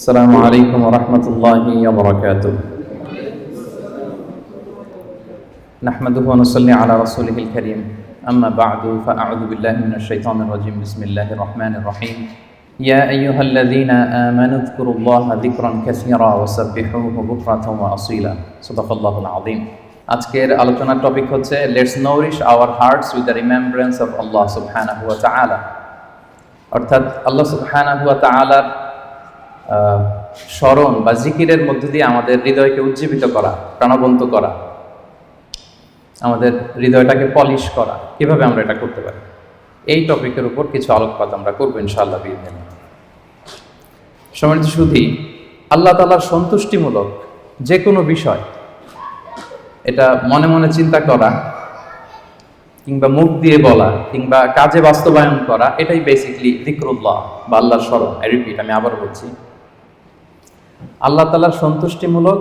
السلام عليكم ورحمة الله وبركاته نحمده ونصلي على رسوله الكريم أما بعد فأعوذ بالله من الشيطان الرجيم بسم الله الرحمن الرحيم يا أيها الذين آمنوا اذكروا الله ذكرا كثيرا وسبحوه بكرة وأصيلا صدق الله العظيم আজকের আলোচনার টপিক হচ্ছে let's nourish our hearts with the remembrance of Allah সুবহানাহু ওয়া তাআলা অর্থাৎ আল্লাহ সুবহানাহু ওয়া তাআলার আহ, স্মরণ বা জিকিরের মধ্য দিয়ে আমাদের হৃদয়কে উজ্জীবিত করা, প্রাণবন্ত করা, আমাদের হৃদয়টাকে পলিশ করা, কীভাবে আমরা এটা করতে পারি? এই টপিকের উপর কিছু আলোকপাত আমরা করব ইনশাআল্লাহ বিদিন সম্মানিত শুধু আল্লাহ তালার সন্তুষ্টিমূলক যে কোনো বিষয়, এটা মনে মনে চিন্তা করা, কিংবা মুখ দিয়ে বলা, কিংবা কাজে বাস্তবায়ন করা, এটাই বেসিকলি জিক্রুল্লাহ বা আল্লাহর স্মরণ। রিপিট আমি আবার বলছি আল্লাহ তালার সন্তুষ্টিমূলক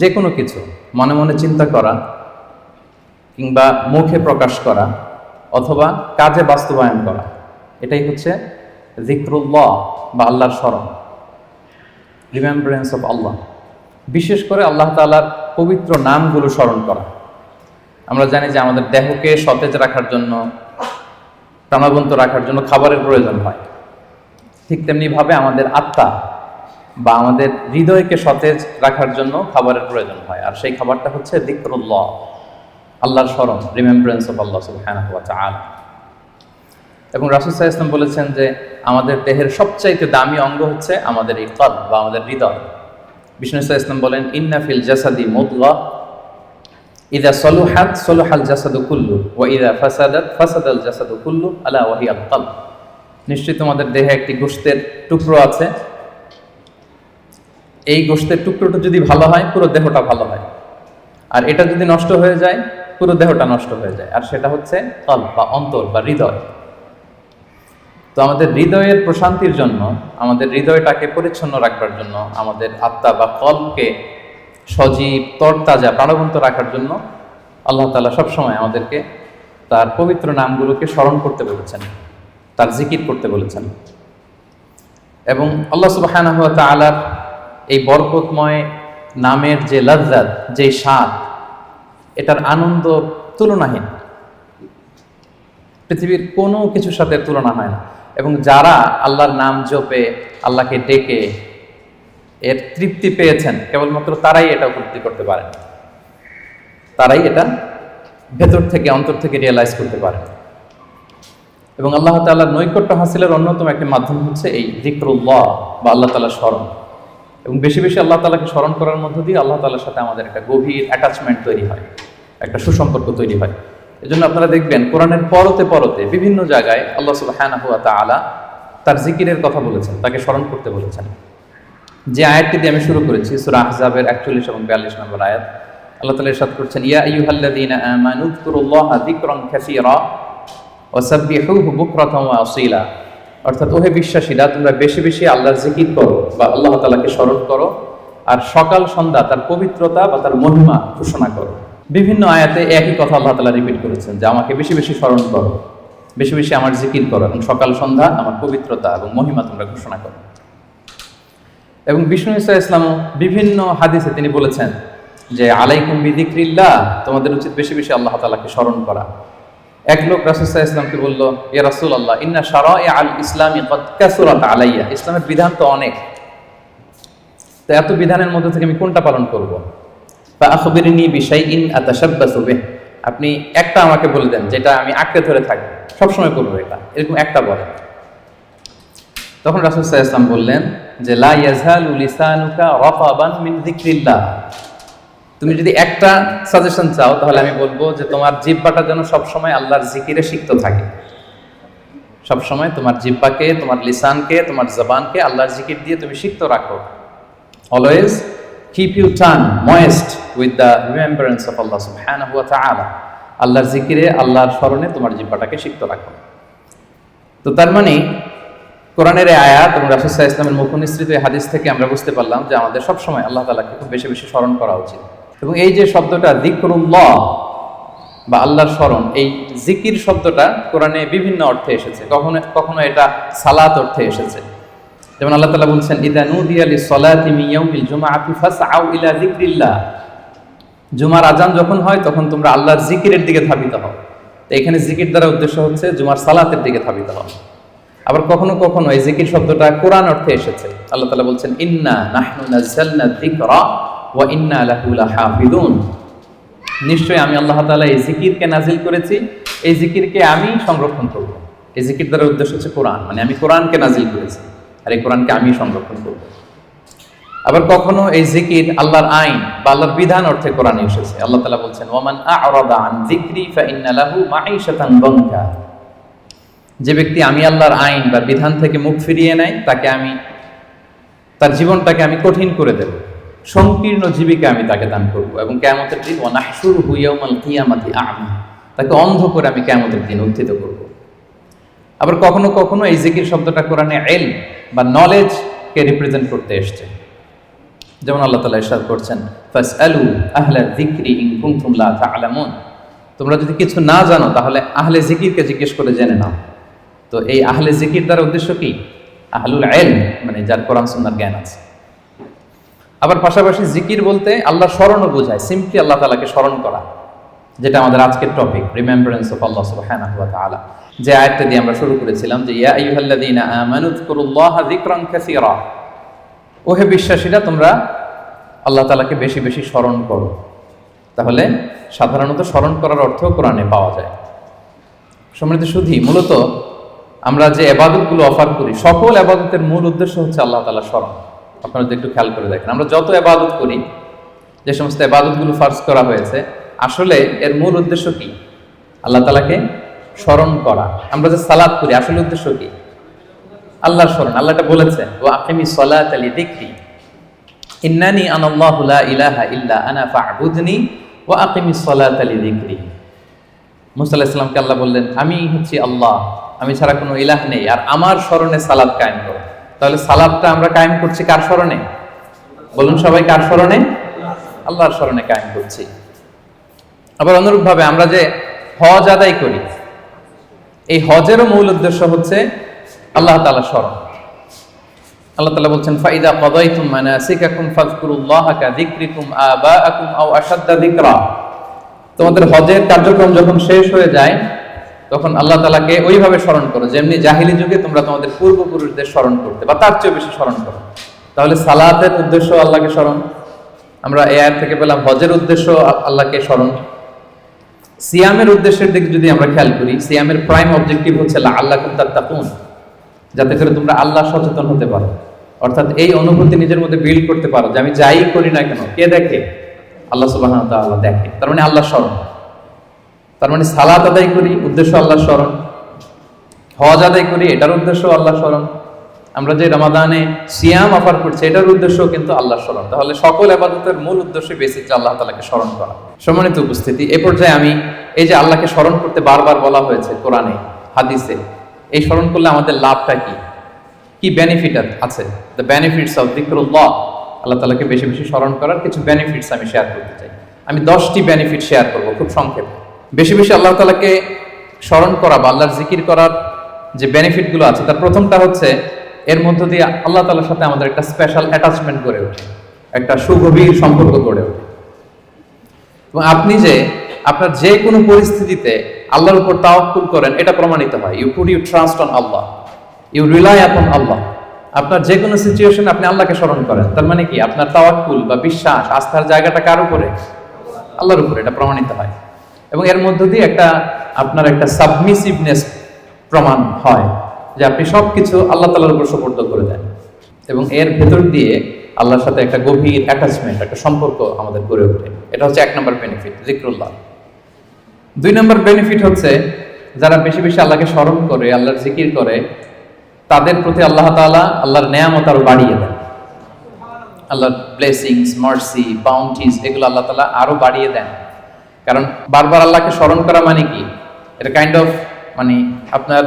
যে কোনো কিছু, মনে মনে চিন্তা করা, কিংবা মুখে প্রকাশ করা, অথবা কাজে বাস্তবায়ন করা, এটাই হচ্ছে জিক্রুল্লাহ বা আল্লাহর স্মরণ, রিমেম্বারেন্স অফ আল্লাহ। বিশেষ করে আল্লাহ তালার পবিত্র নামগুলো স্মরণ করা। আমরা জানি যে আমাদের দেহকে সতেজ রাখার জন্য, প্রাণবন্ত রাখার জন্য খাবারের প্রয়োজন হয়। ঠিক তেমনিভাবে আমাদের আত্মা বা আমাদের হৃদয়কে সতেজ রাখার জন্য খাবারের প্রয়োজন হয়। আর সেই খাবারটা হচ্ছে দিকরুল্লাহ আল্লাহর স্মরণ রিমেম্বারেন্স অফ আল্লাহ সুবহানাহু ওয়া এবং আলাইহি ওয়াসাল্লাম বলেছেন যে, আমাদের দেহের সবচাইতে দামি অঙ্গ হচ্ছে আমাদের এই কলব বা আমাদের হৃদয়। বিষ্ণু আলাইহি বলেন, ইন্না ফিল জাসাদি মুদগা, ইদা সলুহাত সলুহাল জাসাদু কুল্লু ও ইদা ফাসাদাত ফাসাদাল জাসাদু কুল্লু, আলা ওয়াহিয়াল কলব। নিশ্চয়ই তোমাদের দেহে একটি গোশতের টুকরো আছে এই গোশতের টুকরোটা যদি ভালো হয়, পুরো দেহটা ভালো হয়। আর এটা যদি নষ্ট হয়ে যায়, পুরো দেহটা নষ্ট হয়ে যায়। আর সেটা হচ্ছে কল বা অন্তর বা হৃদয়। তো আমাদের হৃদয়ের প্রশান্তির জন্য, আমাদের হৃদয়টাকে পরিচ্ছন্ন রাখবার জন্য, আমাদের আত্মা বা কলকে সজীব, তরতাজা, প্রাণবন্ত রাখার জন্য আল্লাহ তালা সবসময় আমাদেরকে তার পবিত্র নামগুলোকে স্মরণ করতে বলেছেন, তার জিকির করতে বলেছেন। এবং আল্লাহ সুবাহানাহু তালার এই বরকতময় নামের যে লজ্জাত, যে স্বাদ, এটার আনন্দ তুলনাহীন। পৃথিবীর কোনো কিছুর সাথে তুলনা হয় না। এবং যারা আল্লাহর নাম জপে, আল্লাহকে ডেকে, এর তৃপ্তি পেয়েছেন, কেবলমাত্র তারাই এটা উপলব্ধি করতে পারেন। তারাই এটা ভেতর থেকে, অন্তর থেকে রিয়েলাইজ করতে পারেন। এবং আল্লাহ তাল্লাহ নৈকট্য হাসিলের অন্যতম একটি মাধ্যম হচ্ছে এই জিক্রুল্লাহ বা আল্লাহ তাল্লাহ স্মরণ। এবং বেশি বেশি আল্লাহ তালাকে স্মরণ করার মধ্য দিয়ে আল্লাহ তাল্লার সাথে আমাদের একটা গভীর অ্যাটাচমেন্ট তৈরি হয়, একটা সুসম্পর্ক তৈরি হয়। এজন্য আপনারা দেখবেন কোরআনের পরতে পরতে বিভিন্ন জায়গায় আল্লাহ সুবহানাহু ওয়া তাআলা তার জিকিরের কথা বলেছেন, তাকে স্মরণ করতে বলেছেন। যে আয়াতটি দিয়ে আমি শুরু করেছি, সূরা আহজাবের 41 এবং 42 নম্বর আয়াত, আল্লাহ তাআলা ইরশাদ করছেন, ইয়া আইয়ুহাল্লাযীনা আমানু যকুরুল্লাহা যিকরান কাসীরা ওয়া সাব্বিহুহু বুকরাতান ওয়া আসীলা। অর্থাৎ ওহে বিশ্বাসীরা তোমরা বেশি বেশি আল্লাহর জিকির করো বা আল্লাহ তালাকে স্মরণ করো, আর সকাল সন্ধ্যা তার পবিত্রতা বা তার মহিমা ঘোষণা করো। বিভিন্ন আয়াতে একই কথা আল্লাহ তালা রিপিট করেছেন, যে আমাকে বেশি বেশি স্মরণ করো, বেশি বেশি আমার জিকির করো, এবং সকাল সন্ধ্যা আমার পবিত্রতা এবং মহিমা তোমরা ঘোষণা করো। এবং বিষ্ণু ইসা ইসলামও বিভিন্ন হাদিসে তিনি বলেছেন যে, আলাইকুম বিদিক্রিল্লাহ তোমাদের উচিত বেশি বেশি আল্লাহ তালাকে স্মরণ করা। এক লোক রাসুসাহ ইসলামকে বলল, ইয়া রাসুল আল্লাহ ইন্না সারা আল ইসলামী কাসুরাত আলাইয়া। ইসলামের বিধান তো অনেক। তো এত বিধানের মধ্যে থেকে আমি কোনটা পালন করব? বা আখবিরিনি বিষয় ইন আতাসাব্বাসু বিহ। আপনি একটা আমাকে বলে দেন, যেটা আমি আঁকড়ে ধরে থাকি সবসময় করব এটা। এরকম একটা বলেন তখন রাসুল সাহা ইসলাম বললেন যে, লা ইয়াজহালু লিসানুকা রাতাবান মিন যিকরিল্লাহ। তুমি যদি একটা সাজেশন চাও, তাহলে আমি বলব যে তোমার জিব্বাটা যেন সবসময় আল্লাহর জিকিরে সিক্ত থাকে। সবসময় তোমার জিব্বাকে তোমার লিসানকে, তোমার জবানকে আল্লাহর জিকির দিয়ে তুমি সিক্ত রাখো। Always keep you tongue moist with the remembrance of Allah সুবহানাহু ওয়া তাআলা আল্লাহর জিকিরে, আল্লাহর স্মরণে তোমার জিব্বাটাকে সিক্ত রাখো। তো তার মানে কোরআনের আয়াত এবং রাসুসাহ ইসলামের মুখ নিঃসৃত এই হাদিস থেকে আমরা বুঝতে পারলাম যে আমাদের সবসময় আল্লাহ তালাকে খুব বেশি বেশি স্মরণ করা উচিত। এবং এই যে শব্দটা দিকরুল্লাহ বা আল্লাহর স্মরণ, এই জিকির শব্দটা কোরআনে বিভিন্ন অর্থে এসেছে। কখনো কখনো এটা সালাত অর্থে এসেছে। যেমন আল্লাহ তাআলা বলছেন, ইদা নুদিয়া লিস-সালাতি মিন ইয়াউমিল জুমআতি ফাসআউ ইলা যিকরিল্লাহ। জুমার আজান যখন হয়, তখন তোমরা আল্লাহর জিকিরের দিকে ধাবিত হও। তো এখানে জিকির দ্বারা উদ্দেশ্য হচ্ছে জুমার সালাতের দিকে ধাবিত হও আবার কখনো কখনো এই জিকির শব্দটা কোরআন অর্থে এসেছে। আল্লাহ তাআলা বলছেন, ইন্না নাহনু নাযালনা যিকরা। ওয়া ইন্না নিশ্চয়ই আমি আল্লাহ তালা এই জিকিরকে নাজিল করেছি। এই জিকিরকে আমি সংরক্ষণ করব। এই জিকির দ্বারা উদ্দেশ্য হচ্ছে কোরআন। মানে আমি কোরআনকে নাজিল করেছি আর এই কোরআনকে আমি সংরক্ষণ করব। আবার কখনো এই জিকির আল্লাহর আইন বা আল্লাহর বিধান অর্থে কোরআনে এসেছে। আল্লাহ তালা বলছেন, ওয়ামান আ'রাদা আন মাঈশাতান দানকা যে ব্যক্তি আমি আল্লাহর আইন বা বিধান থেকে মুখ ফিরিয়ে নেয়, তাকে আমি, তার জীবনটাকে আমি কঠিন করে দেব। সংকীর্ণ জীবিকা আমি তাকে দান করব এবং কেয়ামতের দিন ও নাহসুর হুইয়াউমাল কিয়ামাতি আমা, তাকে অন্ধ করে আমি কেয়ামতের দিন উত্থিত করব। আবার কখনো কখনো এই জিকির শব্দটা কোরআনে এল বা নলেজকে রিপ্রেজেন্ট করতে এসছে। যেমন আল্লাহ তালা ইরশাদ করছেন ফাস আলু আহলা যিকরি ইন কুনতুম লা তোমরা যদি কিছু না জানো, তাহলে আহলে জিকিরকে জিজ্ঞেস করে জেনে নাও। তো এই আহলে জিকির দ্বারা উদ্দেশ্য কি? আহলুল এল মানে যার কোরআন সুন্নাহর জ্ঞান আছে। আবার পাশাপাশি জিকির বলতে আল্লাহ স্মরণও বোঝায় সিম্পলি আল্লাহ তালাকে স্মরণ করা, যেটা আমাদের আজকের টপিক রিমেম্বারেন্স অফ আল্লাহ সুবহানাহু ওয়া তাআলা। যে আয়াতটা দিয়ে আমরা শুরু করেছিলাম যে, ইয়া ওহে বিশ্বাসীরা, তোমরা আল্লাহ তালাকে বেশি বেশি স্মরণ করো। তাহলে সাধারণত স্মরণ করার অর্থ কোরআনে পাওয়া যায়। সমৃদ্ধ শুধু মূলত আমরা যে এবাদতগুলো অফার করি, সকল এবাদতের মূল উদ্দেশ্য হচ্ছে আল্লাহ তালা স্মরণ। আপনারা একটু খেয়াল করে দেখেন। আমরা যত এবাদত করি, যে সমস্ত এবাদতগুলো ফার্স করা হয়েছে, আসলে এর মূল উদ্দেশ্য কি? আল্লাহ তালাকে স্মরণ করা। আমরা যে সালাদ করি, আসলে উদ্দেশ্য কি? আল্লাহর স্মরণ। আল্লাহটা বলেছেন ও আকিমি সলাত আলী দেখি ইন্নানি আনাল্লাহু লা ইলাহা ইল্লা আনা ফা'বুদনি ওয়া আকিমি সলাত আলী যিকরি মুসা আলাইহিস সালামকে আল্লাহ বললেন, আমি হচ্ছি আল্লাহ। আমি ছাড়া কোনো ইলাহ নেই। আর আমার স্মরণে সালাদ কায়েম করো। তাহলে সালাদটা আমরা কায়েম করছি কার স্মরণে? বলুন সবাই কার স্মরণে? আল্লাহর স্মরণে কায়েম করছি। আবার অনুরূপভাবে আমরা যে হজ আদায় করি, এই হজেরও মূল উদ্দেশ্য হচ্ছে আল্লাহ তাআলা স্মরণ। আল্লাহ তাআলা বলছেন, ফাইদা কদাইতুম মানাসিকাকুম ফাযকুরুল্লাহা কাযিকরিকুম আবাআকুম আও আশাদ্দা যিকরা। তোমাদের হজের কার্যক্রম যখন শেষ হয়ে যায় তখন আল্লাহ তালাকে ওইভাবে স্মরণ করো, যেমনি জাহিলি যুগে তোমরা তোমাদের পূর্বপুরুষদের স্মরণ করতে, বা তার চেয়ে বেশি স্মরণ করো। তাহলে সালাতের উদ্দেশ্য আল্লাহকে স্মরণ, আমরা এ থেকে পেলাম হজের উদ্দেশ্য আল্লাহকে স্মরণ। সিয়ামের উদ্দেশ্যের দিকে যদি আমরা খেয়াল করি, সিয়ামের প্রাইম অবজেক্টিভ হচ্ছে আল্লাহ তাত্তাকুন, যাতে করে তোমরা আল্লাহ সচেতন হতে পারো। অর্থাৎ এই অনুভূতি নিজের মধ্যে বিল্ড করতে পারো যে আমি যাই করি না কেন, কে দেখে? আল্লাহ সুবাহ দেখে। তার মানে আল্লাহ স্মরণ। তার মানে সালাত আদায় করি, উদ্দেশ্য আল্লাহ স্মরণ। হজ আদায় করি, এটার উদ্দেশ্য আল্লাহ স্মরণ। আমরা যে রমাদানে সিয়াম অফার করছি, এটার উদ্দেশ্য কিন্তু আল্লাহ স্মরণ। তাহলে সকল আবাদতের মূল উদ্দেশ্য বেসিক যে আল্লাহ তালাকে স্মরণ করা। সম্মানিত উপস্থিতি, এ পর্যায়ে আমি এই যে আল্লাহকে স্মরণ করতে বারবার বলা হয়েছে কোরআনে, হাদিসে, এই স্মরণ করলে আমাদের লাভটা কি? কি বেনিফিট আছে? দ্য বেনিফিটস অফ দিকরুল্লাহ আল্লাহ তালাকে বেশি বেশি স্মরণ করার কিছু বেনিফিটস আমি শেয়ার করতে চাই। আমি দশটি বেনিফিট শেয়ার করব, খুব সংক্ষেপে। বেশি বেশি আল্লাহ তালাকে স্মরণ করা বা আল্লাহর জিকির করার যে বেনিফিটগুলো আছে, তার প্রথমটা হচ্ছে এর মধ্য দিয়ে আল্লাহ তালার সাথে আমাদের একটা স্পেশাল অ্যাটাচমেন্ট গড়ে ওঠে, একটা সুগভীর সম্পর্ক গড়ে ওঠে। এবং আপনি যে, আপনার যে কোনো পরিস্থিতিতে আল্লাহর উপর তাওয়াক্কুল করেন, এটা প্রমাণিত হয়। You put you trust on Allah you rely upon Allah আপনার যে কোনো সিচুয়েশন আপনি আল্লাহকে স্মরণ করেন। তার মানে কি? আপনার তাওয়াক্কুল বা বিশ্বাস, আস্থার জায়গাটা কার উপরে? আল্লাহর উপরে, এটা প্রমাণিত হয়। এবং এর মধ্য দিয়ে একটা আপনার একটা সাবমিসিভনেস প্রমাণ হয়, যে আপনি সব কিছু আল্লাহ তালার উপর সুপর্দ করে দেন। এবং এর ভেতর দিয়ে আল্লাহর সাথে একটা গভীর অ্যাটাচমেন্ট একটা সম্পর্ক আমাদের গড়ে ওঠে। এটা হচ্ছে এক নম্বর বেনিফিট জিক্রুল্লাহ। দুই নম্বর বেনিফিট হচ্ছে, যারা বেশি বেশি আল্লাহকে স্মরণ করে, আল্লাহর জিকির করে, তাদের প্রতি আল্লাহ তাআলা আল্লাহর নেয়ামত আরও বাড়িয়ে দেন। আল্লাহর ব্লেসিংস মার্সি বাউন্টিস এগুলো আল্লাহ তালা আরও বাড়িয়ে দেন। কারণ বারবার আল্লাহকে স্মরণ করা মানে কি? এটা কাইন্ড অফ মানে আপনার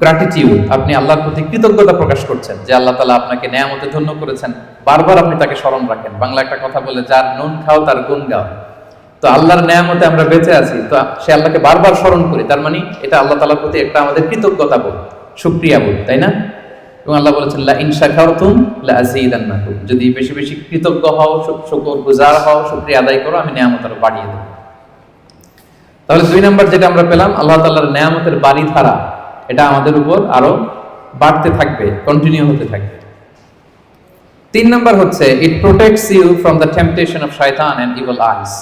গ্র্যাটিটিউড আপনি আল্লাহর প্রতি কৃতজ্ঞতা প্রকাশ করছেন যে আল্লাহ তালা আপনাকে নেয়ামতে ধন্য করেছেন। বারবার আপনি তাকে স্মরণ রাখেন। বাংলা একটা কথা বলে, যার নুন খাও, তার গুণ গাও। তো আল্লাহর নেয়ামতে আমরা বেঁচে আছি, তো সে আল্লাহকে বারবার স্মরণ করি। তার মানে এটা আল্লাহ তালার প্রতি একটা আমাদের কৃতজ্ঞতা বোধ, সুক্রিয়া বোধ, তাই না? এবং আল্লাহ বলেছেন, লা ইন শাকারতুম লা আযীদান্নাকুম যদি বেশি বেশি কৃতজ্ঞ হও শুকর গুজার হও, শুকরিয়া আদায় করো, আমি নিয়ামত আরও বাড়িয়ে দেব। তাহলে দুই নাম্বার যেটা আমরা পেলাম, আল্লাহ তাআলার নিয়ামতের বাড়ি ধারা এটা আমাদের উপর আরও বাড়তে থাকবে কন্টিনিউ হতে থাকবে। তিন নাম্বার হচ্ছে it protects you from the temptation of শয়তান এন্ড ইভল আইস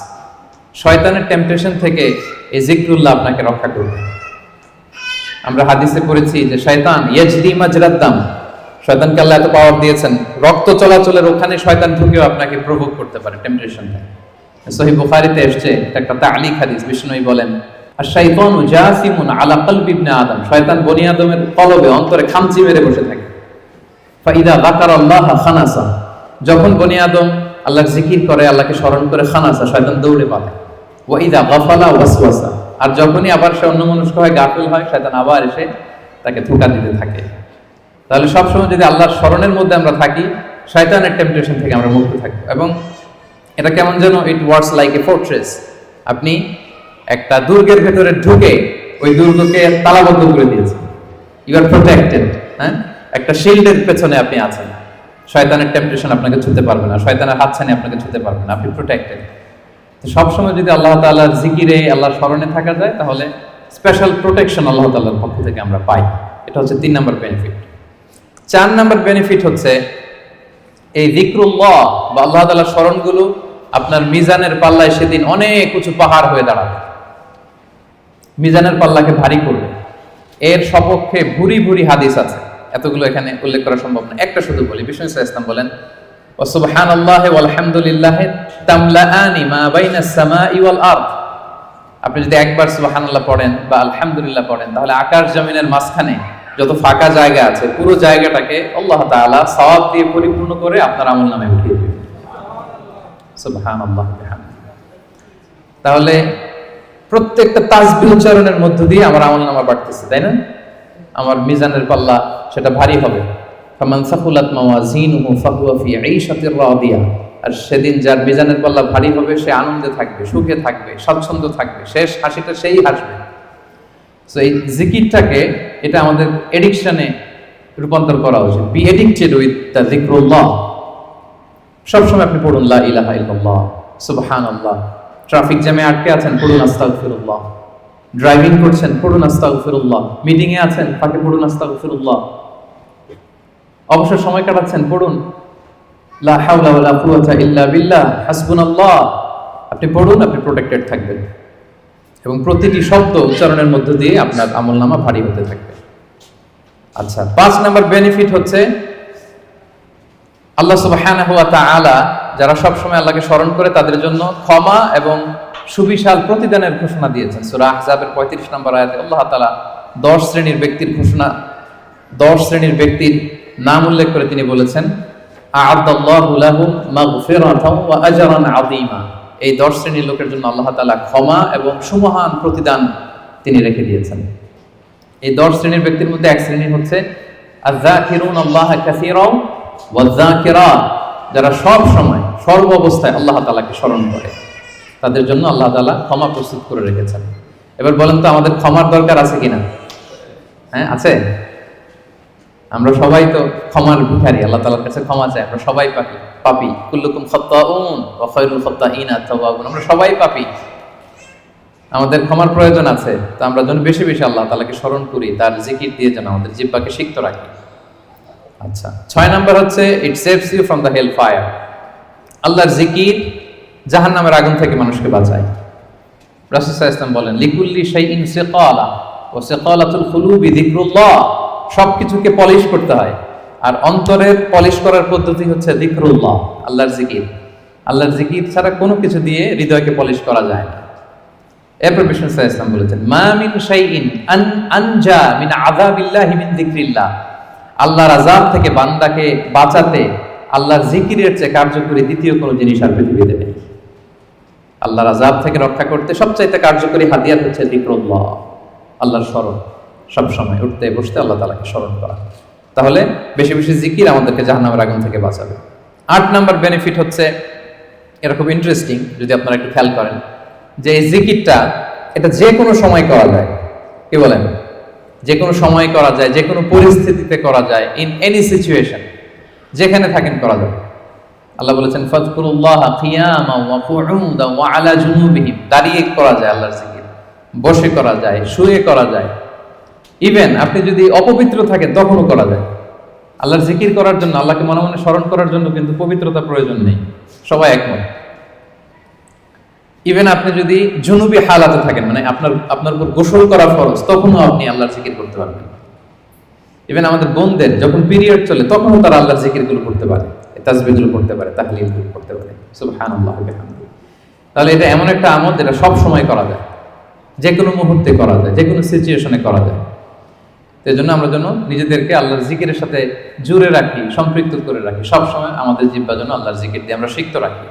শয়তানের টেম্পটেশন থেকে এই জিক্রুল্লাহ আপনাকে রক্ষা করবে। আমরা হাদিসে পড়েছি যে শয়তান ইয়াজরি মাজরাদ্দাম শয়তানকে আল্লাহ এত পাওয়ার দিয়েছেন। রক্ত চলাচলের ওখানে শয়তান ঢুকেও আপনাকে প্রভোগ করতে পারে টেম্পটেশন থেকে সহি বুখারীতে এসেছে একটা বিষ্ণুই বলেন আর জাসিমুন আলা ইবনে আদম শয়তান বনি আদমের কলবে অন্তরে খামচি মেরে বসে থাকে। ফাইদা আল্লাহ খানাসা যখন বনি আদম আল্লাহর জিকির করে, আল্লাহকে স্মরণ করে খানাসা, শয়তান দৌড়ে পালায়। ওয়াইদা ওয়াসওয়াসা আর যখনই আবার সে অন্যমনস্ক হয় গাফিল হয়, শয়তান আবার এসে তাকে ধোঁকা দিতে থাকে। তাহলে সবসময় যদি আল্লাহর স্মরণের মধ্যে আমরা থাকি, শয়তানের টেম্পটেশন থেকে আমরা মুক্ত থাকব এবং এটা কেমন যেন it works like a fortress আপনি একটা দুর্গের ভেতরে ঢুকে ওই দুর্গকে তালাবদ্ধ করে দিয়েছেন। ইউ আর প্রোটেক্টেড হ্যাঁ? একটা শিল্ডের পেছনে আপনি আছেন। শয়তানের টেম্পটেশন আপনাকে ছুতে পারবে না, শয়তানের হাতছানি আপনাকে ছুতে পারবে না। আপনি প্রোটেক্টেড তো সবসময় যদি আল্লাহ তাআলার জিকিরে, আল্লাহর স্মরণে থাকা যায়, তাহলে স্পেশাল প্রোটেকশন আল্লাহ তাআলার পক্ষ থেকে আমরা পাই। এটা হচ্ছে তিন নম্বর বেনিফিট চার নম্বর বেনিফিট হচ্ছে এই জিক্রুল্লাহ বা আল্লাহ তাআলার স্মরণগুলো আপনার মিজানের পাল্লায় সেদিন অনেক উঁচু পাহাড় হয়ে দাঁড়াবে। মিজানের পাল্লাকে ভারী করবে। এর সপক্ষে ভুরি ভুরি হাদিস আছে। এতগুলো এখানে উল্লেখ করা সম্ভব না। একটা শুধু বলি, বিষ্ণু ইসলাম বলেন ওসুবহান আল্লাহ আলহামদুলিল্লাহ তামলা আনি মা বাইনা সামা ইওয়াল আর্থ আপনি যদি একবার সুবাহান আল্লাহ পড়েন বা আলহামদুলিল্লাহ পড়েন, তাহলে আকাশ জমিনের মাঝখানে যত ফাঁকা জায়গা আছে, পুরো জায়গাটাকে আল্লাহ তাআলা সওয়াব দিয়ে পরিপূর্ণ করে আপনার আমল নামে উঠিয়ে তাহলে প্রত্যেকটা তাসবিহ উচ্চারণের মধ্য দিয়ে আমার আমল নামা বাড়তেছে, তাই না? আমার মিজানের পাল্লা সেটা ভারী হবে। আর সেদিন যার মিজানের পাল্লা ভারী হবে, সে আনন্দে থাকবে, সুখে থাকবে স্বচ্ছন্দ থাকবে। শেষ হাসিটা সেই হাসবে। সো এই জিকিরটাকে এটা আমাদের এডিকশনে রূপান্তর করা উচিত। বি এডিক্টেড উইথ দ্য জিক্রুল্লাহ সবসময় আপনি পড়ুন, লা ইলাহা ইল্লাল্লাহ ট্রাফিক জ্যামে আটকে আছেন, পড়ুন, আস্তাগফিরুল্লাহ। ড্রাইভিং করছেন, পড়ুন, আস্তাগফিরুল্লাহ। মিটিং এ আছেন, ফাঁকে পড়ুন, আস্তাগফিরুল্লাহ। অবসর সময় কাটাচ্ছেন, পড়ুন, লা হাওলা ওয়ালা কুওয়াতা ইল্লা বিল্লাহ, হাসবুনাল্লাহ। আপনি পড়ুন, আপনি প্রোটেক্টেড থাকবেন। এবং প্রতিটি শব্দ উচ্চারণের মধ্য দিয়ে আপনার আমলনামা ভারী হতে থাকবে। আচ্ছা পাঁচ নাম্বার বেনিফিট হচ্ছে আল্লাহ সুবহানাহু তা তাআলা যারা সবসময় আল্লাহকে স্মরণ করে তাদের জন্য ক্ষমা এবং সুবিশাল প্রতিদানের ঘোষণা দিয়েছেন। সূরা আহজাবের 35 নম্বর আয়াতে আল্লাহ তালা দশ শ্রেণির ব্যক্তির ঘোষণা 10 শ্রেণির ব্যক্তির নাম উল্লেখ করে তিনি বলেছেন এই 10 শ্রেণির লোকের জন্য আল্লাহ তালা ক্ষমা এবং সুমহান প্রতিদান তিনি রেখে দিয়েছেন। এই 10 শ্রেণির ব্যক্তির মধ্যে এক শ্রেণি হচ্ছে আল্লাহ যারা সব সময়, সর্ব অবস্থায় আল্লাহ তালাকে স্মরণ করে, তাদের জন্য আল্লাহ তালা ক্ষমা প্রস্তুত করে রেখেছেন। এবার বলেন তো, আমাদের ক্ষমার দরকার আছে কিনা? হ্যাঁ আছে? আমরা সবাই তো ক্ষমার ভিখারি, আল্লাহ তালার কাছে ক্ষমা চাই, আমরা সবাই পাপি পাপি। কুল্লুকুম আমরা সবাই পাপি। আমাদের ক্ষমার প্রয়োজন আছে, তো আমরা যেন বেশি বেশি আল্লাহ তালাকে স্মরণ করি, তার জিকির দিয়ে যেন আমাদের জিহ্বাকে সিক্ত রাখি। আচ্ছা ছয় নাম্বার হচ্ছে it saves you from the hell fire আল্লাহর জিকির জাহান্নামের আগুন থেকে মানুষকে বাঁচায়। রাসূল ইসলাম বলেন, লিকুল্লি শাইইন সিকালা ও সিকালাতুল কুলুবি যিকরুল্লাহ। সবকিছুকে পলিশ করতে হয়। আর অন্তরের পলিশ করার পদ্ধতি হচ্ছে যিকরুল্লাহ, আল্লাহর জিকির। আল্লাহর জিকির ছাড়া কোনো কিছু দিয়ে হৃদয়কে পলিশ করা যায় না। এরপর বিষ্ণু সাহা ইসলাম বলেছেন, মা মিন শাইইন আন আনজা মিন আযাবিল্লাহি মিন যিকরিল্লাহ। আল্লাহর আযাব থেকে বান্দাকে বাঁচাতে আল্লাহর জিকিরের চেয়ে কার্যকরী দ্বিতীয় কোনো জিনিস আর পৃথিবীতে নেই। আল্লাহর আযাব থেকে রক্ষা করতে সবচাইতে কার্যকরী হাতিয়ার হচ্ছে যিকরুল্লাহ আল্লাহর স্মরণ। সব সময় উঠতে, বসতে আল্লাহ তালাকে স্মরণ করা। তাহলে বেশি বেশি জিকির আমাদেরকে জাহান্নামের আগুন থেকে বাঁচাবে। আট নাম্বার বেনিফিট হচ্ছে, এটা খুব ইন্টারেস্টিং যদি আপনারা একটু খেয়াল করেন, যে এই জিকিরটা, এটা যে কোনো সময় করা যায়। কি বলেন? যে কোনো সময় করা যায় যে কোনো পরিস্থিতিতে করা যায় ইন এনি সিচুয়েশন যেখানে থাকেন করা যাবে। আল্লাহ বলেছেন, ফাজকুরুল্লাহ কিয়ামা ওয়া কুউদা ওয়া আলা জুনুবিহিম। দাঁড়িয়ে করা যায় আল্লাহর জিকির, বসে করা যায়, শুয়ে করা যায়। ইভেন আপনি যদি অপবিত্র থাকেন, তখনও করা যায়। আল্লাহর জিকির করার জন্য, আল্লাহকে মনে মনে স্মরণ করার জন্য কিন্তু পবিত্রতা প্রয়োজন নেই। সবাই একমত। ইভেন আপনি যদি জুনুবি হালাতে থাকেন মানে আপনার আপনার উপর গোসল করা ফরজ, তখনও আপনি আল্লাহর জিকির করতে পারবেন। ইভেন আমাদের বোনদের যখন পিরিয়ড চলে, তখনও তারা আল্লাহর জিকিরগুলো করতে পারে তাজবিগুলো করতে পারে, তাহলিলগুলো করতে পারে। সুবহানাল্লাহ বিহামদিহি তাহলে এটা এমন একটা আমল যেটা সব সময় করা যায়। যে কোনো মুহূর্তে করা যায় যে কোনো সিচুয়েশনে করা যায়। তো জন্য আমরা যেন নিজেদেরকে আল্লাহর জিকিরের সাথে জুড়ে রাখি, সম্পৃক্ত করে রাখি। সব সময় আমাদের জিব্বা যেন আল্লাহর জিকির দিয়ে আমরা সিক্ত রাখি।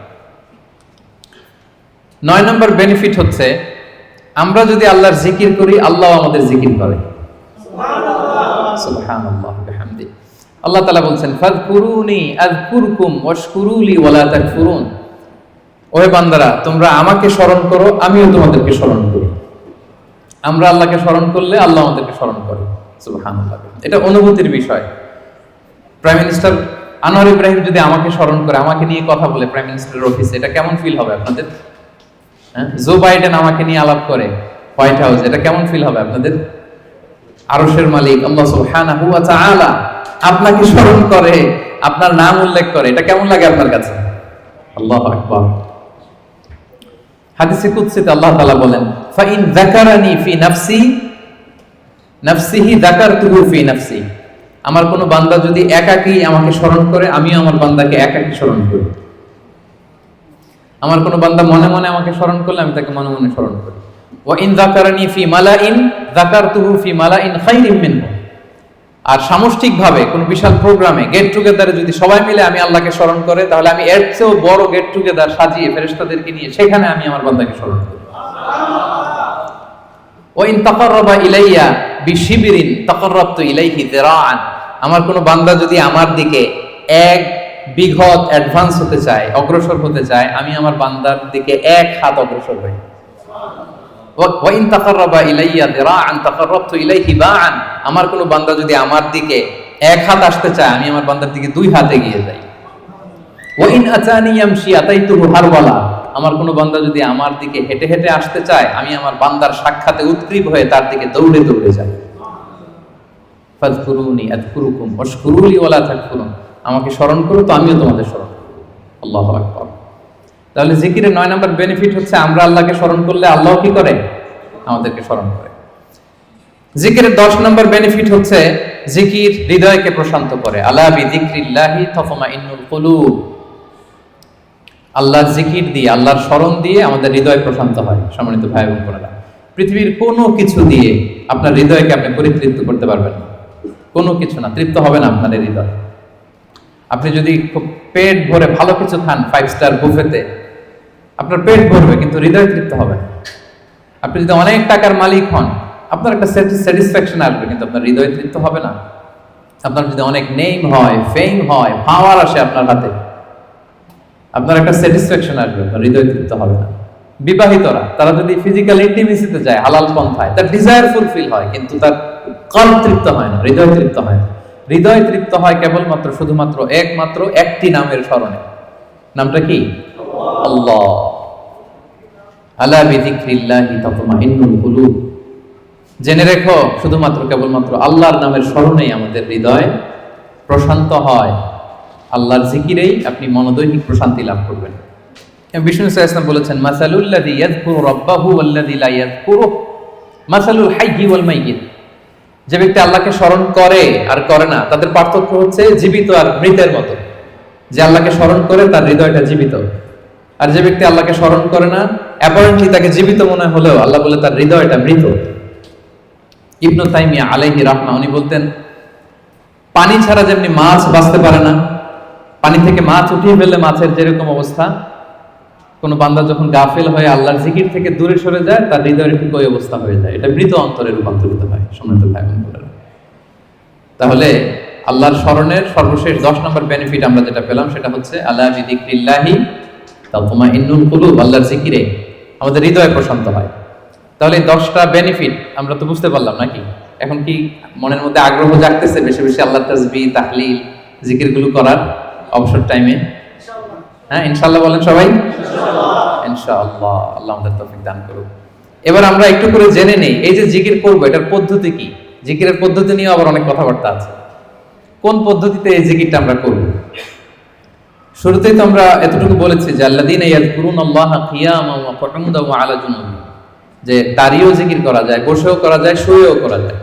নয় নম্বর বেনিফিট হচ্ছে, আমরা যদি আল্লাহর জিকির করি, আল্লাহ আমাদের জিকির করে আল্লাহ তাআলা বলছেন ওহে বান্দারা, তোমরা আমাকে স্মরণ করো, আমিও তোমাদেরকে স্মরণ করি। আমরা আল্লাহকে স্মরণ করলে আল্লাহ আমাদেরকে স্মরণ করে। সুবহানাল্লাহ এটা অনুভূতির বিষয়। প্রাইম মিনিস্টার আনোয়ার ইব্রাহিম যদি আমাকে স্মরণ করে, আমাকে নিয়ে কথা বলে, প্রাইম মিনিস্টারের অফিসে, এটা কেমন ফিল হবে আপনাদের? জো বাইডেন আমাকে নিয়ে আলাপ করে হোয়াইট হাউস এটা কেমন ফিল হবে আপনাদের? আরশের মালিক, আল্লাহ সুবহানাহু ওয়া তাআলা আপনাকে স্মরণ করে, আপনার নাম উল্লেখ করে, এটা কেমন লাগে আপনার কাছে? আল্লাহু আকবার। হাদিসে কুদসিতে আল্লাহ তাআলা বলেন, ফাইন যাকারানি ফি নাফসি, নাফসিহি যাকারতুহু ফি নাফসি। আমার কোনো বান্দা যদি একাকী আমাকে স্মরণ করে, আমিও আমার বান্দাকে একাকী স্মরণ করি। আমার কোনো বান্দা মনে মনে আমাকে স্মরণ করলে আমি তাকে মনে মনে স্মরণ করি। ওয়া ইন যাকারানি ফি মালাইন, যাকারতুহু ফি মালাইন খাইরিম মিনহু। আর সামষ্টিকভাবে কোন বিশাল প্রোগ্রামে গেট টুগেদারে যদি সবাই মিলে আমি আল্লাহকে স্মরণ করে, তাহলে আমি এর চেয়েও বড় গেট টুগেদার সাজিয়ে ফেরেশতাদেরকে নিয়ে সেখানে আমি আমার বান্দাকে স্মরণ করি। ওয়াইন তাকাররাবা ইলাইয়া বিশিবিরিন তাকাররাবতু ইলাইহি যিরাআন। আমার কোনো বান্দা যদি আমার দিকে এক বিঘত অ্যাডভান্স হতে চায়, অগ্রসর হতে চায়, আমি আমার বান্দার দিকে এক হাত অগ্রসর হই। আমার কোনো বান্দা যদি আমার দিকে এক হাত আসতে চায়, আমি আমার বান্দার দিকে দুই হাত এগিয়ে যাই। ওয়াইন হারওয়ালা আমার বান্দা যদি আমার দিকে হেঁটে হেঁটে আসতে চায়, আমি আমার বান্দার সাক্ষাতে উৎক্রীব হয়ে তার দিকে দৌড়ে দৌড়ে যাই। ফাযকুরুনি আযকুরুকুম, ওয়াশকুরুলি ওয়ালা আমাকে স্মরণ করো তো আমিও তোমাদের স্মরণ আল্লাহু আকবার। তাহলে জিকিরের নয় নম্বর বেনিফিট হচ্ছে আমরা আল্লাহকে স্মরণ করলে আল্লাহ কি করে? আমাদেরকে স্মরণ করে। জিকিরের দশ নম্বর বেনিফিট হচ্ছে জিকির হৃদয়কে প্রশান্ত করে। আলা বিযিকরিল্লাহি তাতমাইন্নুল কুলুব। আল্লাহর জিকির দিয়ে, আল্লাহর স্মরণ দিয়ে আমাদের হৃদয় প্রশান্ত হয়, সম্মানিত ভাই এবং বোনেরা। পৃথিবীর কোনো কিছু দিয়ে আপনার হৃদয়কে আপনি পরিতৃপ্ত করতে পারবেন না। কোনো কিছু না, তৃপ্ত হবে না আপনার হৃদয়। আপনি যদি খুব পেট ভরে ভালো কিছু খান ফাইভ স্টার বুফেতে আপনার পেট ভরবে, কিন্তু হৃদয় তৃপ্ত হবে না। আপনি যদি অনেক টাকার মালিক হন, আপনার একটা স্যাটিসফ্যাকশন আসবে, কিন্তু আপনার হৃদয় তৃপ্ত হবে না। আপনার যদি অনেক নেম হয় ফেম হয় পাওয়ার আসে আপনার হাতে, আপনার একটা স্যাটিসফ্যাকশন আসবে, আপনার হৃদয় তৃপ্ত হবে না। বিবাহিতরা, তারা যদি ফিজিক্যাল ইন্টিমেসিতে যায়, হালাল পন্থায়, তার ডিজায়ার ফুলফিল হয়, কিন্তু তার কল তৃপ্ত হয় না, হৃদয় তৃপ্ত হয় না। হৃদয় তৃপ্ত হয় কেবলমাত্র, শুধুমাত্র একমাত্র একটি নামের স্মরণে। নামটা কি? আল্লাহ। জেনে রেখো, শুধুমাত্র কেবলমাত্র আল্লাহর নামের স্মরণেই আমাদের হৃদয় প্রশান্ত হয়। আল্লাহর জিকিরেই আপনি মনোদৈনিক প্রশান্তি লাভ করবেন। বিষ্ণু ইসলাম বলেছেন মাসালুল্লাযী মাসালুল হাইয়্যি ওয়াল মাইয়িত। যে ব্যক্তি আল্লাহকে স্মরণ করে আর করে না, তাদের পার্থক্য হচ্ছে জীবিত আর মৃতের মতো। যে আল্লাহকে স্মরণ করে, তার হৃদয়টা জীবিত। আর যে ব্যক্তি আল্লাহকে স্মরণ করে না অ্যাপারেন্টলি তাকে জীবিত মনে হলেও আল্লাহ বলে তার হৃদয়টা মৃত। ইবনু তাইমিয়া আলাইহি রাহমা, উনি বলতেন, পানি ছাড়া যেমনি মাছ বাঁচতে পারে না, পানি থেকে মাছ উঠিয়ে ফেললে মাছের যেরকম অবস্থা কোন বান্দা যখন গাফেল হয়ে, আল্লাহর জিকির থেকে দূরে সরে যায়, তার হৃদয়ের ঠিক ওই অবস্থা হয়ে যায়। এটা মৃত অন্তরে রূপান্তরিত হয়, সম্মানিত ভাই তাহলে আল্লাহর স্মরণের সর্বশেষ দশ নম্বর বেনিফিট আমরা যেটা পেলাম, সেটা হচ্ছে আল্লাহ বিদিক্রিল্লাহি তালতুমা ইন্নুল কুলুব আল্লাহর জিকিরে আমাদের হৃদয় প্রশান্ত হয়। তাহলে এই দশটা বেনিফিট আমরা তো বুঝতে পারলাম নাকি? এখন কি মনের মধ্যে আগ্রহ জাগতেছে বেশি বেশি আল্লাহ তাজবি তাহলিল, জিকিরগুলো করার অবসর টাইমে হ্যাঁ ইনশাল্লাহ বলেন সবাই। আল্লাহ আমাদের দান করুক। এবার আমরা একটু করে জেনে নেই, এই যে জিকির এটার পদ্ধতি কি? জিকিরের পদ্ধতি নিয়ে আবার অনেক কথাবার্তা আছে। কোন পদ্ধতিতে এই জিকিরটা আমরা করব? শুরুতেই তো আমরা এতটুকু বলেছি যে আলা যে দাঁড়িয়েও জিকির করা যায় বসেও করা যায়, শুয়েও করা যায়।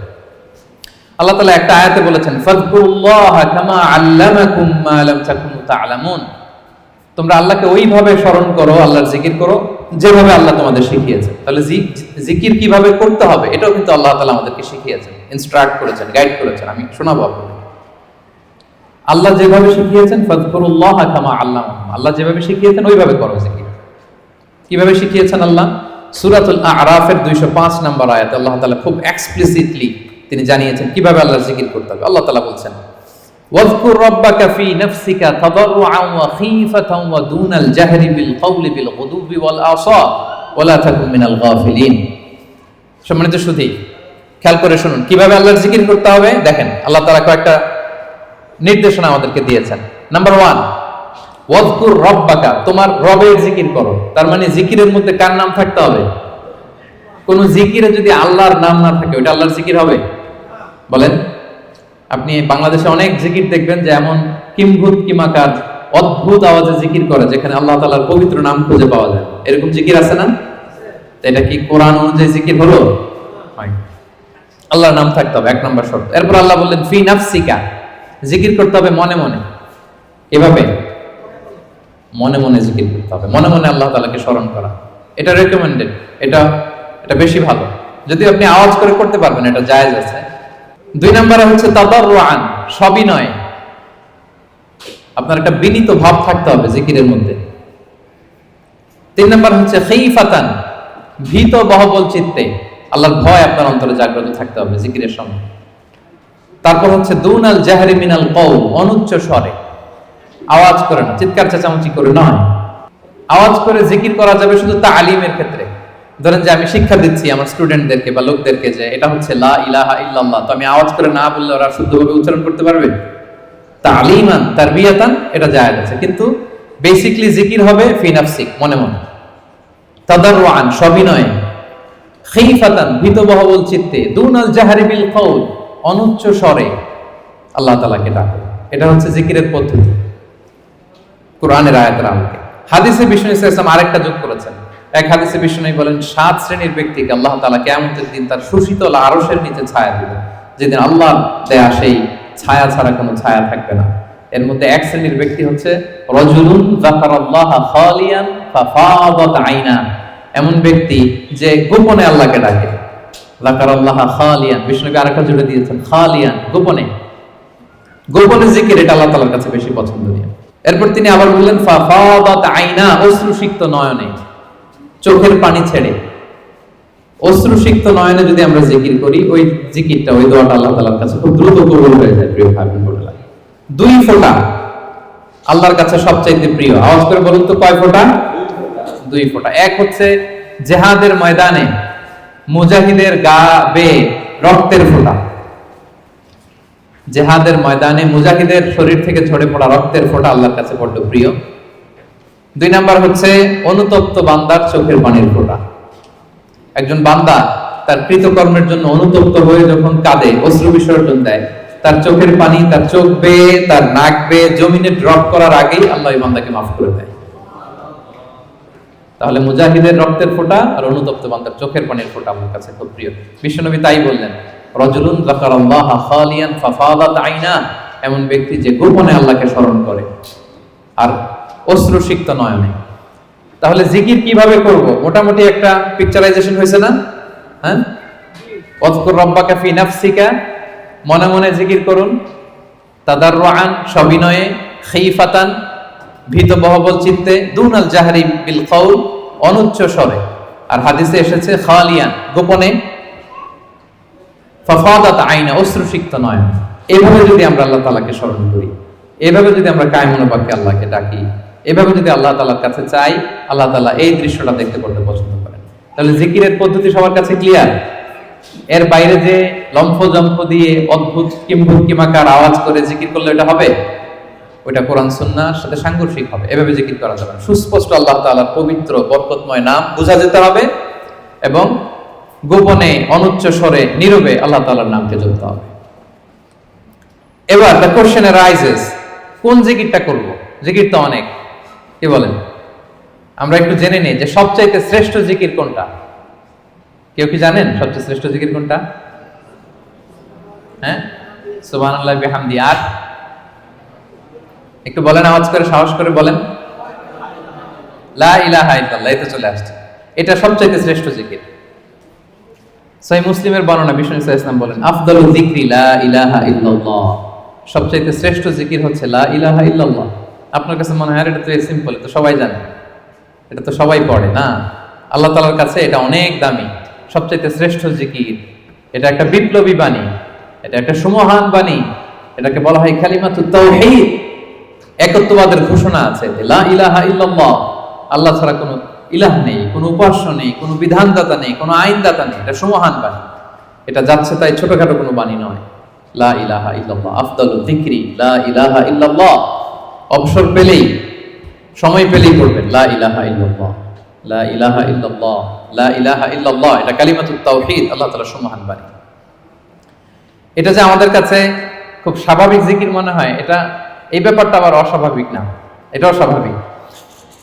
আল্লাহ তাআলা একটা আয়াতে বলেছেন, ফাযকুরুল্লাহ কামা আল্লামাকুম মা লাম তোমরা আল্লাহকে ওইভাবে স্মরণ করো, আল্লাহর জিকির করো, যেভাবে আল্লাহ তোমাদের শিখিয়েছে। তাহলে জিকির কীভাবে করতে হবে, এটাও কিন্তু আল্লাহ তাআলা আমাদেরকে শিখিয়েছেন ইনস্ট্রাক্ট করেছেন গাইড করেছেন, আমি শোনাবো আপনাদের। আল্লাহ যেভাবে শিখিয়েছেন, ফাযকুরুল্লাহ কামা আল্লাহ আল্লাহ যেভাবে শিখিয়েছেন, ওইভাবে করো জিকির। কীভাবে শিখিয়েছেন আল্লাহ? সূরাতুল আরাফের 205 নম্বর আয়াত আল্লাহ তাআলা খুব এক্সপ্লিসিটলি তিনি জানিয়েছেন কীভাবে আল্লাহ জিকির করতে হবে। আল্লাহ তালা বলছেন واذكر ربك في نفسك تضرعا وخيفة ودون الجهر بالقول بالغدو والآصال ولا تكن من الغافلين সম্মানিত সুধী খেয়াল করে শুনুন কিভাবে আল্লাহর জিকির করতে হবে দেখেন আল্লাহ তাআলা কয়েকটা নির্দেশনা আমাদেরকে দিয়েছেন নাম্বার ওয়ান ওয়াজকুর রব্বাকা তোমার রবের জিকির করো তার মানে জিকিরের মধ্যে কার নাম থাকতে হবে কোন জিকিরে যদি আল্লাহর নাম না থাকে ওটা আল্লাহর জিকির হবে বলেন আপনি বাংলাদেশে অনেক জিকির দেখবেন যে এমন কিমভূত কিমাকার অদ্ভুত আওয়াজে জিকির করে, যেখানে আল্লাহ তালার পবিত্র নাম খুঁজে পাওয়া যায়। এরকম জিকির আছে না? এটা কি কোরআন অনুযায়ী জিকির হলো? আল্লাহর নাম থাকতে হবে, এক নম্বর শর্ত। এরপর আল্লাহ বললেন, ফি নাফসিকা। জিকির করতে হবে মনে মনে। এভাবে? মনে মনে জিকির করতে হবে। মনে মনে আল্লাহ তাআলাকে স্মরণ করা। এটা রেকমেন্ডেড এটা এটা বেশি ভালো। যদি আপনি আওয়াজ করে করতে পারবেন, এটা জায়েজ আছে। দুই নম্বরে হচ্ছে তাদাররুআন, সবিনয়। আপনার একটা বিনীত ভাব থাকতে হবে জিকিরের মধ্যে। তিন নম্বর হচ্ছে খেইফাতান, ভীত বহবল চিত্তে। আল্লাহর ভয় আপনার অন্তরে জাগ্রত থাকতে হবে জিকিরের সময় তারপর হচ্ছে দুনাল জাহারি মিনাল কৌ অনুচ্চ স্বরে। আওয়াজ করে না, চিৎকার চেঁচামেচি করে নয়। আওয়াজ করে জিকির করা যাবে শুধু তা আলিমের ক্ষেত্রে। ধরেন যে আমি শিক্ষা দিচ্ছি আমার স্টুডেন্টদেরকে বা লোকদেরকে যে এটা হচ্ছে লা ইলাহা ইল্লাল্লাহ, তো আমি আওয়াজ করে না বললে ওরা শুদ্ধভাবে উচ্চারণ করতে পারবে? তালিমান, তারবিয়াতান, এটা জায়েজ আছে। কিন্তু বেসিকলি জিকির হবে ফি নাফসিক, মনে মনে। তাদাররুআন, সবিনয়। খিফাতান, ভীতবহবল চিত্তে। দুনাল জাহারি বিল কৌল অনুচ্চ স্বরে। আল্লাহ তাআলাকে ডাকো। এটা হচ্ছে জিকিরের পদ্ধতি। কোরআনের আয়াতের আলোকে। হাদিসে বিষ্ণু ইসলাম আরেকটা যোগ করেছেন। এক হাদিসে বিষ্ণু বলেন, সাত শ্রেণির ব্যক্তিকে আল্লাহ তাআলা কিয়ামতের দিন তার সুশীতল আরশের নিচে ছায়া যেদিন আল্লাহ দেয়া সেই ছায়া ছাড়া কোনো ছায়া থাকবে না। এর মধ্যে এক শ্রেণির ব্যক্তি হচ্ছে, রজুলুন এমন ব্যক্তি যে গোপনে আল্লাহকে ডাকে। খালিয়ান। বিষ্ণুকে আরেকটা জুড়ে দিয়েছেন, খালিয়ান, গোপনে। গোপনে জিকির, এটা আল্লাহ তালার কাছে বেশি পছন্দনীয়। এরপর তিনি আবার বললেন, ফাফাদাত আইনা, অশ্রুসিক্ত নয়নে। চোখের পানি ছেড়ে। অশ্রুসিক্ত নয়নে যদি আমরা জিকির করি, ওই জিকিরটা, ওই দোয়াটা আল্লাহ তাআলার কাছে খুব দ্রুত কবুল হয়ে যায়, প্রিয় বোনেরা। দুই ফোঁটা। আল্লাহর কাছে সবচাইতে প্রিয়। আওয়াজ করে বলুন তো, কয় ফোঁটা? দুই ফোঁটা। এক হচ্ছে জেহাদের ময়দানে মুজাহিদের গা বে রক্তের ফোঁটা। জেহাদের ময়দানে মুজাহিদের শরীর থেকে ঝরে পড়া রক্তের ফোঁটা আল্লাহর কাছে বড্ড প্রিয়। দুই নাম্বার হচ্ছে অনুতপ্ত বান্দার চোখের পানির ফোঁটা। একজন বান্দা তার কৃতকর্মের জন্য অনুতপ্ত হয়ে যখন কাঁদে, অশ্রু বিসর্জন দেয়, তার চোখের পানি, তার চোখ বেয়ে, তার নাক বেয়ে, জমিনে ড্রপ করার আগেই আল্লাহ বান্দাকে মাফ করে দেয়। তাহলে মুজাহিদের রক্তের ফোঁটা আর অনুতপ্ত বান্দার চোখের পানির ফোঁটা আমার কাছে খুব প্রিয়। বিশ্বনবী তাই বললেন, রজুলুন যাকারাল্লাহ খালিয়ান আইনা। এমন ব্যক্তি যে গোপনে আল্লাহকে স্মরণ করে। আর অশ্রুসিক্ত নয়নে। তাহলে জিকির কীভাবে করব? মোটামুটি একটা পিকচারাইজেশন হয়েছে না? হ্যাঁ? অজকুর রব্বাকা ফি নাফসিকা, মনে মনে জিকির করুন। তাদাররুআন, সবিনয়ে, খিফাতান, ভীত বহবল চিত্তে, দুনাল জাহারি বিল কৌল অনুচ্চ স্বরে। আর হাদিসে এসেছে, খালিয়ান, গোপনে। ফাফাদাত আইনা, অশ্রুসিক্ত নয় এভাবে যদি আমরা আল্লাহ তাআলাকে স্মরণ করি, এভাবে যদি আমরা কায়মনোবাক্যে আল্লাহকে ডাকি এভাবে যদি আল্লাহ তাআলার কাছে চাই, আল্লাহ তাআলা এই দৃশ্যটা দেখতে করতে পছন্দ করেন। তাহলে জিকিরের পদ্ধতি সবার কাছে ক্লিয়ার এর বাইরে যে লম্ফ জম্ফ দিয়ে অদ্ভুত কিম্ভুত কিমাকার আওয়াজ করে জিকির করলে এটা হবে? ওইটা কোরআন সুন্নার সাথে সাংঘর্ষিক হবে। এভাবে জিকির করা যাবে সুস্পষ্ট আল্লাহ তাআলার পবিত্র, বরকতময় নাম বোঝা যেতে হবে এবং গোপনে, অনুচ্চ স্বরে, নীরবে আল্লাহ তাআলার নামকে জপতে হবে। এবার দ্য কোশ্চেন রাইজেস কোন জিকিরটা করব? জিকির তো অনেক। কি বলেন? আমরা একটু জেনে নিই যে সবচাইতে শ্রেষ্ঠ জিকির কোনটা? কেউ কি জানেন সবচেয়ে শ্রেষ্ঠ জিকির কোনটা? হ্যাঁ? বিহামদি। আর একটু বলেন, আওয়াজ করে, সাহস করে বলেন। লা ইলাহা ইল্লাল্লাহ তো চলে আসছে। এটা সবচাইতে শ্রেষ্ঠ জিকির। সহিহ মুসলিমের বর্ণনা, বিষ্ণু ইসা ইসলাম বলেন, আফদালু যিকরি লা ইলাহা ইল্লাল্লাহ। সবচাইতে শ্রেষ্ঠ জিকির হচ্ছে লা ইলাহা ইল্লাল্লাহ। আপনার কাছে মনে হয় এটা তো সিম্পল তো সবাই জানে। এটা তো সবাই পড়ে, না? আল্লাহ তাআলার কাছে এটা অনেক দামি। সবচাইতে শ্রেষ্ঠ জিকির, এটা একটা বিপ্লবী বাণী, এটা একটা সুমহান বাণী। এটাকে বলা হয় কালিমাতুত তাওহীদ। একত্ববাদের ঘোষণা আছে ইলাহা ইল্লাল্লাহ। আল্লাহ ছাড়া কোনো ইলাহ নেই, কোনো উপাস্য নেই, কোনো বিধানদাতা নেই, কোনো আইনদাতা নেই। এটা সুমহান বাণী। এটা যাচ্ছে তাই ছোটখাটো কোনো বাণী নয়। লা ইলাহা ইল্লাল্লাহ আফদালু যিকরি। লা ইলাহা ইল্লাল্লাহ। অবসর পেলেই, সময় পেলেই পড়বেন। লা ইলাহা ইল্লাল্লাহ, লা ইলাহা ইল্লাল্লাহ, লা ইলাহা ইল্লাল্লাহ, এটা কালিমাতুত তাওহীদ, আল্লাহ তাআলা সুমহান বাণী। এটা যে আমাদের কাছে খুব স্বাভাবিক জিকির মনে হয়, এটা, এই ব্যাপারটা আবার অস্বাভাবিক না। এটা অস্বাভাবিক।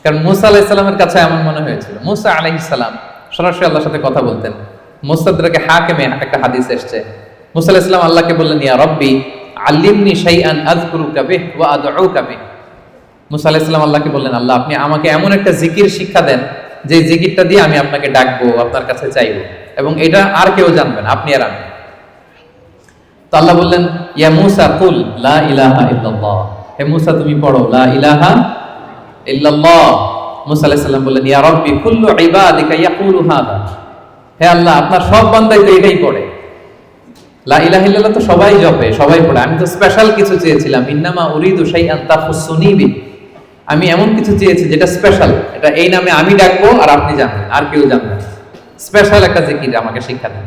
কারণ মুসা আলাইসাল্লামের কাছে এমন মনে হয়েছিল। মুসা আলাইসাল্লাম সরাসরি আল্লাহর সাথে কথা বলতেন। মুসাদ্দাকে হাকেমে একটা হাদিস এসছে। মুসা আলাইসাল্লাম আল্লাহকে বললেন, ইয়া রব্বি, আল্লিমনি শাইআন আযকুরুকা বিহ ওয়া আদউকা বিহ। মুসা আল্লাহকে বললেন, আল্লাহ, আপনি আমাকে এমন একটা জিকির শিক্ষা দেন, যে জিকিরটা দিয়ে আমি আপনাকে ডাকবো, আপনার কাছে চাইব। এবং এটা আর কেউ জানবেন আপনি আর আমি। তো আল্লাহ বললেন, ইয়া মুসা, কুল লা ইলাহা ইল্লাল্লাহ। হে মুসা, তুমি পড়ো, লা ইলাহা ইল্লাল্লাহ। মুসা বললেন, ইয়া রাব্বি, কুল্লু ইবাদিকা ইয়াকুলু হাদা। হে আল্লাহ, আপনার সব বান্দাই তো এটাই পড়ে। লা ইলাহা ইল্লাল্লাহ তো সবাই জপে, সবাই পড়ে। আমি তো স্পেশাল কিছু চেয়েছিলাম, ইন্নামা উরিদু শাইআন তাফুসুনি বি আমি এমন কিছু চেয়েছি যেটা স্পেশাল এটা এই নামে আমি ডাকবো আর আপনি জানবেন, আর কেউ জানবেন স্পেশাল একটা জিকির আমাকে শিক্ষা দেন।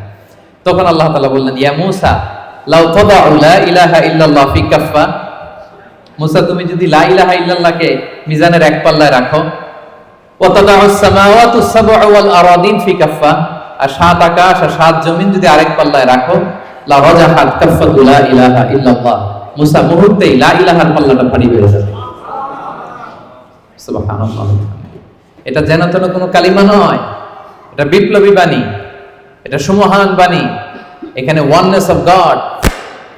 তখন আল্লাহ তাআলা বললেন, ইয়া মুসা, লাউ তাদাউ লা ইলাহা ইল্লাল্লাহ ফি কাফফা। মুসা, তুমি যদি লা ইলাহা ইল্লাল্লাহকে মিজানের এক পাল্লায় রাখো ফি কাফফা। আর সাত আকাশ আর সাত জমিন যদি আরেক পাল্লায় রাখো, লা রাজাহাত কাফফাতু লা ইলাহা ইল্লাল্লাহ। মুসা মুহূর্তেই লা ইলাহার পাল্লাটা ভারী হয়ে যাবে। এটা যেন তেন কোনো কালিমা নয়। এটা বিপ্লবী বাণী। এটা সুমহান বাণী। এখানে ওয়াননেস অফ গড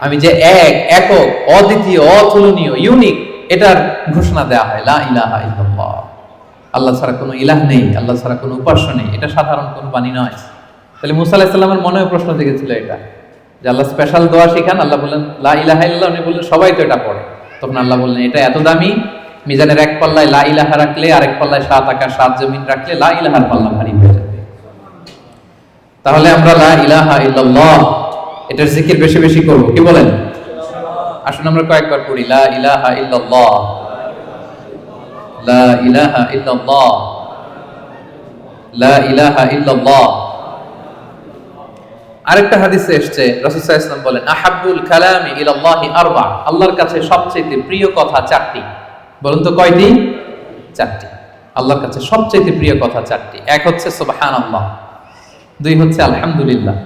আমি যে এক, একক, অদ্বিতীয়, অতুলনীয় ইউনিক এটার ঘোষণা দেওয়া হয়। লা ইলাহা ইল্লাল্লাহ। আল্লাহ ছাড়া কোনো ইলাহ নেই। আল্লাহ ছাড়া কোনো উপাস্য নেই। এটা সাধারণ কোনো বাণী নয়। তাহলে মুসা আলাহিসাল্লামের মনে প্রশ্ন জেগেছিল এটা। যে আল্লাহ স্পেশাল দোয়া শিখান, আল্লাহ বললেন, লা ইলাহা ইল্লাল্লাহ। উনি বললেন, সবাই তো এটা পড়ে। তখন আল্লাহ বললেন, এটা এত দামি? মিজানের এক পাল্লায় লা ইলাহা রাখলে আরেক পাল্লায় সাত আকাশ সাত জমিন রাখলে লা ইলাহার পাল্লা ভারী হয়ে যাবে। তাহলে আমরা লা ইলাহা ইল্লাল্লাহ, এটার জিকির বেশি বেশি করব। কি বলেন? আসুন আমরা কয়েকবার পড়ি, লা ইলাহা ইল্লাল্লাহ। লা ইলাহা ইল্লাল্লাহ। লা ইলাহা ইল্লাল্লাহ। আরেকটা হাদিসে এসেছে, রাসূল সাল্লাল্লাহু আলাইহি ওয়াসাল্লাম বলেন, আহাব্বুল কালামি ইলাল্লাহি আরবা। আল্লাহর কাছে সবচেয়ে প্রিয় কথা চারটি। বলুন তো কয়টি? চারটি। আল্লাহর কাছে সবচেয়ে প্রিয় কথা চারটি। এক হচ্ছে সুবহানাল্লাহ, দুই হচ্ছে আলহামদুলিল্লাহ,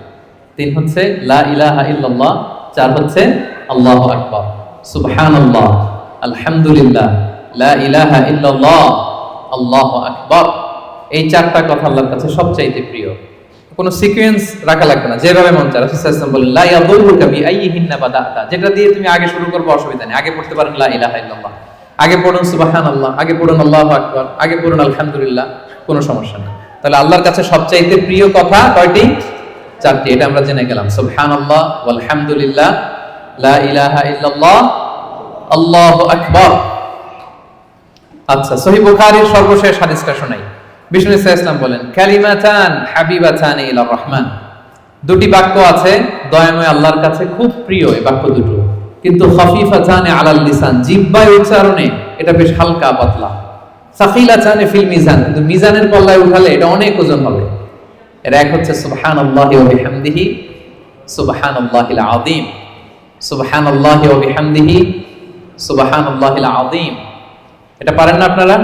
তিন হচ্ছে লা ইলাহা ইল্লাল্লাহ, চার হচ্ছে আল্লাহু আকবার। সুবহানাল্লাহ, আলহামদুলিল্লাহ, লা ইলাহা ইল্লাল্লাহ, আল্লাহু আকবার। এই চারটা কথা আল্লাহর কাছে সবচাইতে প্রিয়। কোনো সিকোয়েন্স রাখা লাগবে না। যেভাবে মন চায়। রাসূল সাল্লাল্লাহু আলাইহি ওয়াসাল্লাম বলেন লা ইয়াদুরুকা বিআইয়িহিন্না বাদাতা যেটা দিয়ে তুমি আগে শুরু করবে, অসুবিধা নেই। আগে পড়তে পারেন লা ইলাহা ইল্লাল্লাহ। আগে পড়ুন সুবহানাল্লাহ, আগে পড়ুন আল্লাহু আকবার, আগে পড়ুন আলহামদুলিল্লাহ, কোনো সমস্যা নেই। তাহলে আল্লাহর কাছে সবচাইতে প্রিয় কথা কয়টি? চারটি, এটা আমরা জেনে গেলাম। সুবহানাল্লাহ, ওয়ালহামদুলিল্লাহ, লা ইলাহা ইল্লাল্লাহ, আল্লাহু আকবার। আচ্ছা সহিহ বুখারীর সর্বশেষ হাদিসটা শোনাই। বিষ্ণু ইসলাম বলেন, কালিমাতান হাবিবাতান ইলা রহমান। দুটি বাক্য আছে, দয়াময় আল্লাহর কাছে খুব প্রিয় এই বাক্য দুটো। কিন্তু খফিফাতান আলাল লিসান, জিব্বায় উচ্চারণে এটা বেশ হালকা পাতলা। সাকিলা চানে ফিল মিজান, কিন্তু মিজানের পল্লায় উঠালে এটা অনেক ওজন হবে। এর এক হচ্ছে সুবহানাল্লাহি ওয়া বিহামদিহি সুবহান আল্লাহিল আদিম সুবহান আল্লাহ বিহামদিহি সুবহান আল্লাহিল আদিম এটা পারেন না আপনারা?